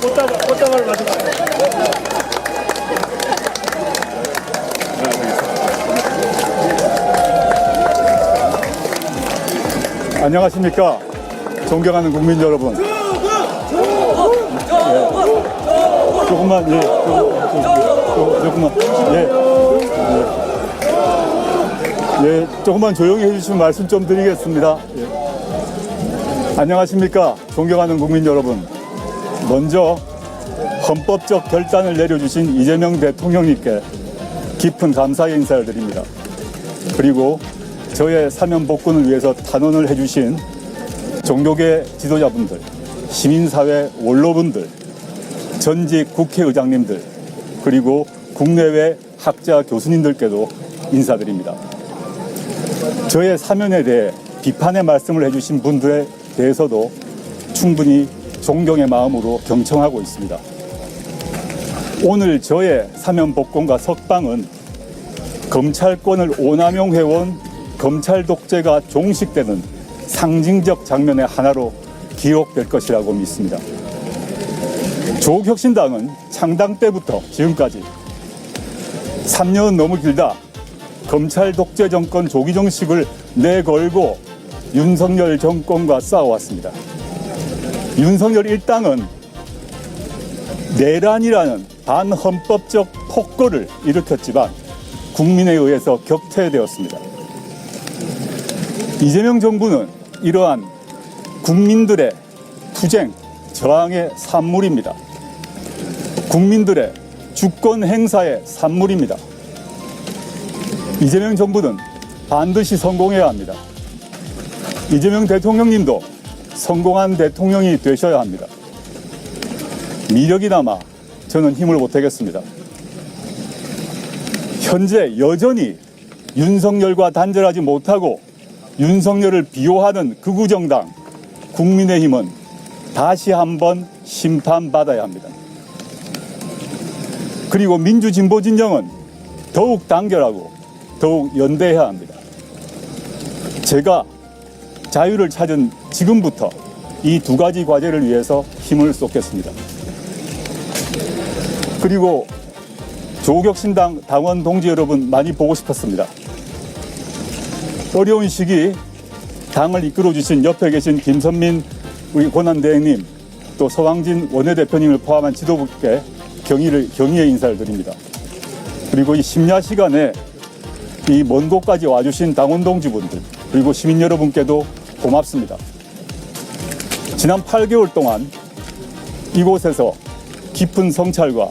꽃다발, 꽃다발을 가져가요. 안녕하십니까. 존경하는 국민 여러분. 예. 조금만, 예. 조, 조, 조, 조 금만. 예. 예. 예. 조금만 조용히 해주시면 말씀 좀 드리겠습니다. 예. 안녕하십니까. 존경하는 국민 여러분. 먼저 헌법적 결단을 내려주신 이재명 대통령님께 깊은 감사의 인사를 드립니다. 그리고 저의 사면 복권을 위해서 탄원을 해주신 종교계 지도자분들, 시민사회 원로분들, 전직 국회의장님들, 그리고 국내외 학자 교수님들께도 인사드립니다. 저의 사면에 대해 비판의 말씀을 해주신 분들에 대해서도 충분히 존경의 마음으로 경청하고 있습니다. 오늘 저의 사면 복권과 석방은 검찰권을 오남용해온 검찰 독재가 종식되는 상징적 장면의 하나로 기록될 것이라고 믿습니다. 조국혁신당은 창당 때부터 지금까지 3년 너무 길다 검찰 독재 정권 조기 정식을 내걸고 윤석열 정권과 싸워왔습니다. 윤석열 일당은 내란이라는 반헌법적 폭거를 일으켰지만 국민에 의해서 격퇴되었습니다. 이재명 정부는 이러한 국민들의 투쟁, 저항의 산물입니다. 국민들의 주권 행사의 산물입니다. 이재명 정부는 반드시 성공해야 합니다. 이재명 대통령님도 성공한 대통령이 되셔야 합니다. 미력이 남아 저는 힘을 못하겠습니다. 현재 여전히 윤석열과 단절하지 못하고 윤석열을 비호하는 극우정당 국민의힘은 다시 한번 심판받아야 합니다. 그리고 민주진보 진영은 더욱 단결하고 더욱 연대해야 합니다. 제가 자유를 찾은 지금부터 이 두 가지 과제를 위해서 힘을 쏟겠습니다. 그리고 조국혁신당 당원 동지 여러분 많이 보고 싶었습니다. 어려운 시기 당을 이끌어 주신 옆에 계신 김선민 우리 권한대행님 또 서왕진 원내대표님을 포함한 지도부께 경의를 경의의 인사를 드립니다. 그리고 이 심야 시간에 이 먼 곳까지 와주신 당원 동지분들 그리고 시민 여러분께도 고맙습니다. 지난 8개월 동안 이곳에서 깊은 성찰과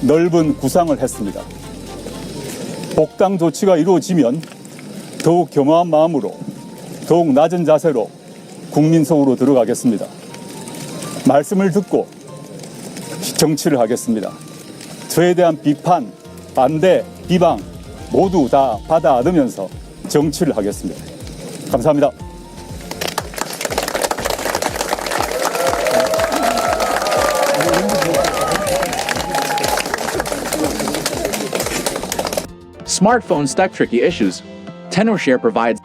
넓은 구상을 했습니다. 복당 조치가 이루어지면 더욱 겸허한 마음으로 더욱 낮은 자세로 국민 속으로 들어가겠습니다. 말씀을 듣고 정치를 하겠습니다. 저에 대한 비판, 반대, 비방 모두 다 받아 안으면서 정치를 하겠습니다. 감사합니다. Smartphone stuck tricky issues. TenorShare provides